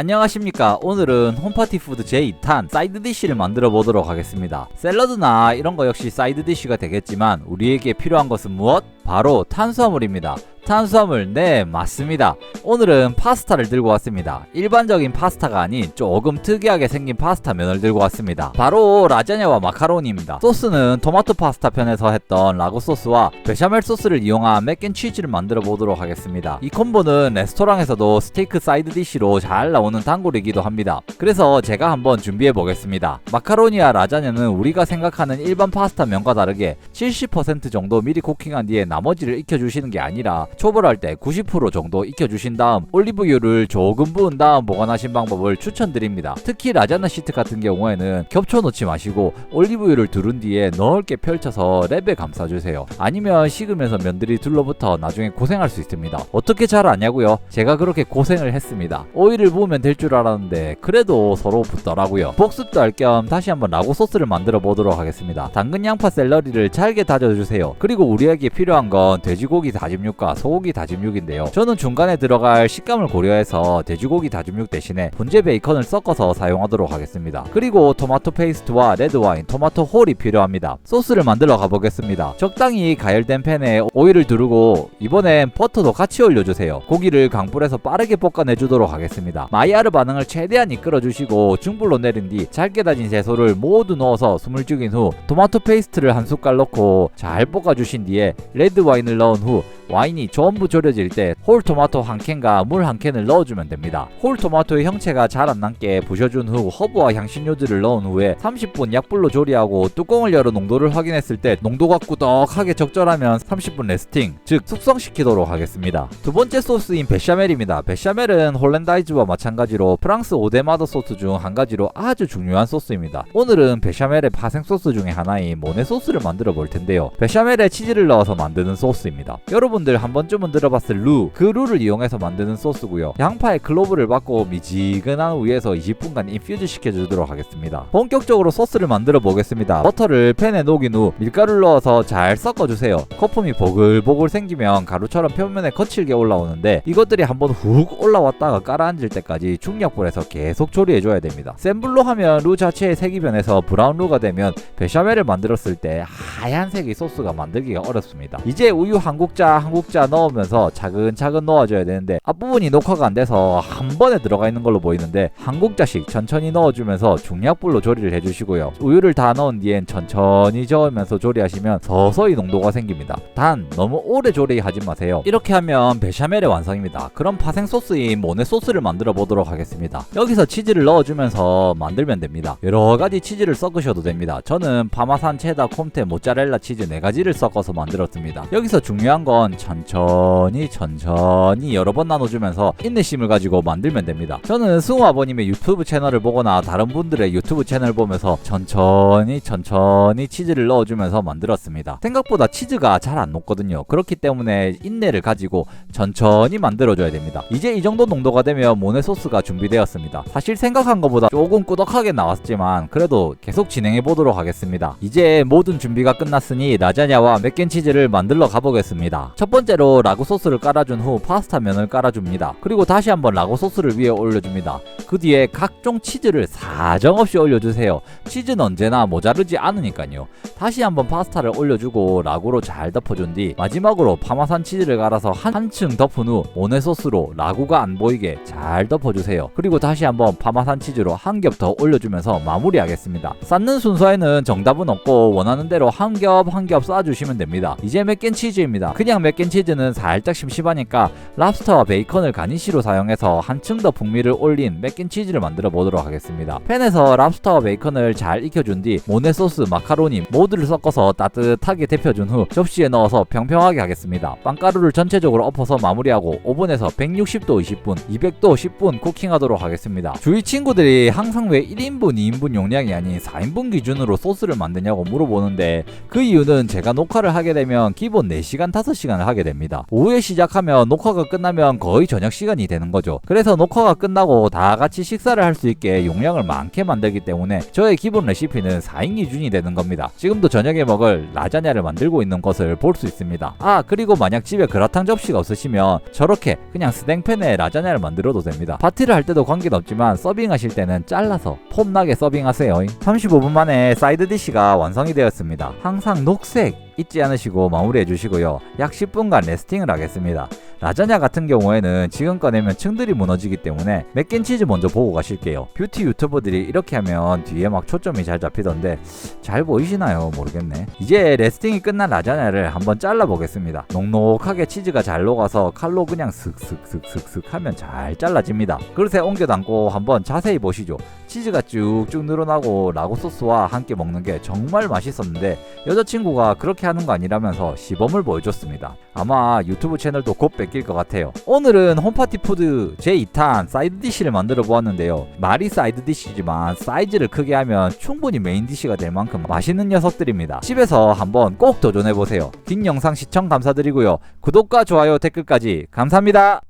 안녕하십니까. 오늘은 홈파티 푸드 제2탄 사이드 디쉬를 만들어 보도록 하겠습니다. 샐러드나 이런 거 역시 사이드 디쉬가 되겠지만 우리에게 필요한 것은 무엇? 바로 탄수화물입니다 탄수화물 네 맞습니다. 오늘은 파스타를 들고 왔습니다. 일반적인 파스타가 아닌 조금 특이하게 생긴 파스타 면을 들고 왔습니다. 바로 라자냐와 마카로니입니다. 소스는 토마토 파스타 편에서 했던 라구 소스와 베샤멜 소스를 이용한 맥앤치즈를 만들어 보도록 하겠습니다. 이 콤보는 레스토랑에서도 스테이크 사이드 디쉬로 잘 나오는 단골이기도 합니다. 그래서 제가 한번 준비해 보겠습니다. 마카로니와 라자냐는 우리가 생각하는 일반 파스타 면과 다르게 70% 정도 미리 쿠킹한 뒤에 나머지를 익혀주시는 게 아니라 초벌할 때 90% 정도 익혀주신 다음 올리브유를 조금 부은 다음 보관하신 방법을 추천드립니다. 특히 라자나 시트 같은 경우에는 겹쳐 놓지 마시고 올리브유를 두른 뒤에 넓게 펼쳐서 랩에 감싸주세요. 아니면 식으면서 면들이 둘러붙어 나중에 고생할 수 있습니다. 어떻게 잘 아냐고요? 제가 그렇게 고생을 했습니다. 오일을 부으면 될 줄 알았는데 그래도 서로 붙더라고요. 복습도 할 겸 다시 한번 라고 소스를 만들어 보도록 하겠습니다. 당근 양파 샐러리를 잘게 다져주세요. 그리고 우리에게 필요한 건 돼지고기 다짐육과 소고기 다짐육인데요. 저는 중간에 들어갈 식감을 고려해서 돼지고기 다짐육 대신에 분재 베이컨을 섞어서 사용하도록 하겠습니다. 그리고 토마토 페이스트와 레드와인, 토마토 홀이 필요합니다. 소스를 만들어 가보겠습니다. 적당히 가열된 팬에 오일을 두르고 이번엔 버터도 같이 올려주세요. 고기를 강불에서 빠르게 볶아내주도록 하겠습니다. 마이야르 반응을 최대한 이끌어주시고 중불로 내린 뒤 잘게 다진 채소를 모두 넣어서 숨을 죽인 후 토마토 페이스트를 한 숟갈 넣고 잘 볶아주신 뒤에 레드 와인을 넣은 후 와인이 전부 졸여질 때 홀 토마토 한 캔과 물 한 캔을 넣어주면 됩니다. 홀 토마토의 형체가 잘 안 남게 부셔준 후 허브와 향신료들을 넣은 후에 30분 약불로 조리하고 뚜껑을 열어 농도를 확인했을 때 농도가 꾸덕하게 적절하면 30분 레스팅, 즉 숙성시키도록 하겠습니다. 두 번째 소스인 베샤멜입니다. 베샤멜은 홀랜다이즈와 마찬가지로 프랑스 오데마더 소스 중 한 가지로 아주 중요한 소스입니다. 오늘은 베샤멜의 파생 소스 중에 하나인 모네 소스를 만들어 볼 텐데요. 베샤멜에 치즈를 넣어서 만드는 소스입니다. 여러분 들 한 번쯤은 들어봤을 루, 그 루를 이용해서 만드는 소스고요. 양파의 클로브를 받고 미지근한 위에서 20분간 인퓨즈 시켜주도록 하겠습니다. 본격적으로 소스를 만들어 보겠습니다. 버터를 팬에 녹인 후 밀가루를 넣어서 잘 섞어주세요. 거품이 보글보글 생기면 가루처럼 표면에 거칠게 올라오는데 이것들이 한번 훅 올라왔다가 깔아앉을 때까지 중약불에서 계속 조리해줘야 됩니다. 센 불로 하면 루 자체의 색이 변해서 브라운 루가 되면 베샤멜을 만들었을 때 하얀색의 소스가 만들기가 어렵습니다. 이제 우유 한 국자 한 국자 넣으면서 차근차근 넣어줘야 되는데 앞부분이 녹화가 안 돼서 한 번에 들어가 있는 걸로 보이는데 한 국자씩 천천히 넣어주면서 중약불로 조리를 해주시고요. 우유를 다 넣은 뒤엔 천천히 저으면서 조리하시면 서서히 농도가 생깁니다. 단 너무 오래 조리하지 마세요. 이렇게 하면 베샤멜의 완성입니다. 그럼 파생 소스인 모네 소스를 만들어 보도록 하겠습니다. 여기서 치즈를 넣어주면서 만들면 됩니다. 여러 가지 치즈를 섞으셔도 됩니다. 저는 파마산 체다 콤테 모짜렐라 치즈 네 가지를 섞어서 만들었습니다. 여기서 중요한 건 천천히 천천히 여러 번 나눠주면서 인내심을 가지고 만들면 됩니다. 저는 승우 아버님의 유튜브 채널을 보거나 다른 분들의 유튜브 채널 보면서 천천히 천천히 치즈를 넣어주면서 만들었습니다. 생각보다 치즈가 잘 안 녹거든요. 그렇기 때문에 인내를 가지고 천천히 만들어줘야 됩니다. 이제 이 정도 농도가 되면 모네 소스가 준비되었습니다. 사실 생각한 것보다 조금 꾸덕하게 나왔지만 그래도 계속 진행해 보도록 하겠습니다. 이제 모든 준비가 끝났으니 라자냐와 맥앤치즈를 만들러 가보겠습니다. 첫 번째로 라구 소스를 깔아준 후 파스타 면을 깔아줍니다. 그리고 다시 한번 라구 소스를 위에 올려줍니다. 그 뒤에 각종 치즈를 사정없이 올려주세요. 치즈는 언제나 모자르지 않으니까요. 다시 한번 파스타를 올려주고 라구로 잘 덮어준 뒤 마지막으로 파마산 치즈를 갈아서 한층 덮은 후 모네 소스로 라구가 안 보이게 잘 덮어주세요. 그리고 다시 한번 파마산 치즈로 한 겹 더 올려주면서 마무리하겠습니다. 쌓는 순서에는 정답은 없고 원하는 대로 한 겹 한 겹 쌓아주시면 됩니다. 이제 맥앤 치즈입니다. 그냥 맥 앤치즈는 살짝 심심하니까 랍스터와 베이컨을 가니쉬로 사용해서 한층 더 풍미를 올린 맥앤치즈를 만들어 보도록 하겠습니다. 팬에서 랍스터와 베이컨을 잘 익혀준 뒤 모네 소스, 마카로니 모두를 섞어서 따뜻하게 데펴준 후 접시에 넣어서 평평하게 하겠습니다. 빵가루를 전체적으로 엎어서 마무리하고 오븐에서 160도 20분, 200도 10분 쿠킹하도록 하겠습니다. 주위 친구들이 항상 왜 1인분, 2인분 용량이 아닌 4인분 기준으로 소스를 만드냐고 물어보는데 그 이유는 제가 녹화를 하게 되면 기본 4시간, 5시간 시간을 하게 됩니다. 오후에 시작하면 녹화가 끝나면 거의 저녁 시간이 되는 거죠. 그래서 녹화가 끝나고 다 같이 식사를 할 수 있게 용량을 많게 만들기 때문에 저의 기본 레시피는 4인 기준이 되는 겁니다. 지금도 저녁에 먹을 라자냐를 만들고 있는 것을 볼 수 있습니다. 아 그리고 만약 집에 그라탕 접시가 없으시면 저렇게 그냥 스땡팬에 라자냐를 만들어도 됩니다. 파티를 할 때도 관계는 없지만 서빙하실 때는 잘라서 폼나게 서빙하세요. 35분 만에 사이드 디시가 완성이 되었습니다. 항상 녹색 잊지 않으시고 마무리해 주시고요. 약 10분간 레스팅을 하겠습니다. 라자냐 같은 경우에는 지금 꺼내면 층들이 무너지기 때문에 맥앤치즈 먼저 보고 가실게요. 뷰티 유튜버들이 이렇게 하면 뒤에 막 초점이 잘 잡히던데 잘 보이시나요? 모르겠네. 이제 레스팅이 끝난 라자냐를 한번 잘라 보겠습니다. 넉넉하게 치즈가 잘 녹아서 칼로 그냥 슥슥슥슥슥 하면 잘 잘라집니다. 그릇에 옮겨 담고 한번 자세히 보시죠. 치즈가 쭉쭉 늘어나고 라고 소스와 함께 먹는 게 정말 맛있었는데 여자친구가 그렇게 하는 거 아니라면서 시범을 보여줬습니다. 아마 유튜브 채널도 곧 뺏길 것 같아요. 오늘은 홈파티 푸드 제2탄 사이드 디시를 만들어 보았는데요. 말이 사이드 디시지만 사이즈를 크게 하면 충분히 메인 디시가 될 만큼 맛있는 녀석들입니다. 집에서 한번 꼭 도전해 보세요. 긴 영상 시청 감사드리고요. 구독과 좋아요 댓글까지 감사합니다.